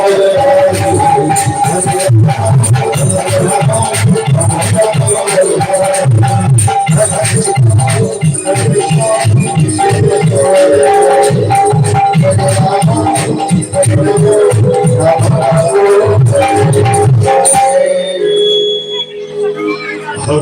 Hare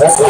Let's go.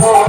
Oh,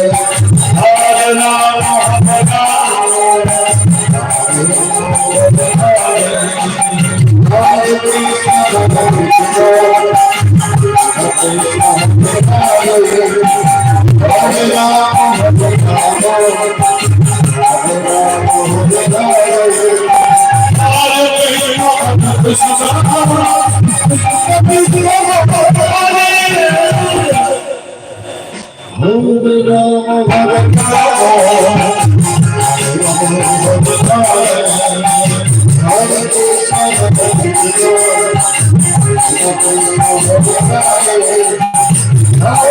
Hare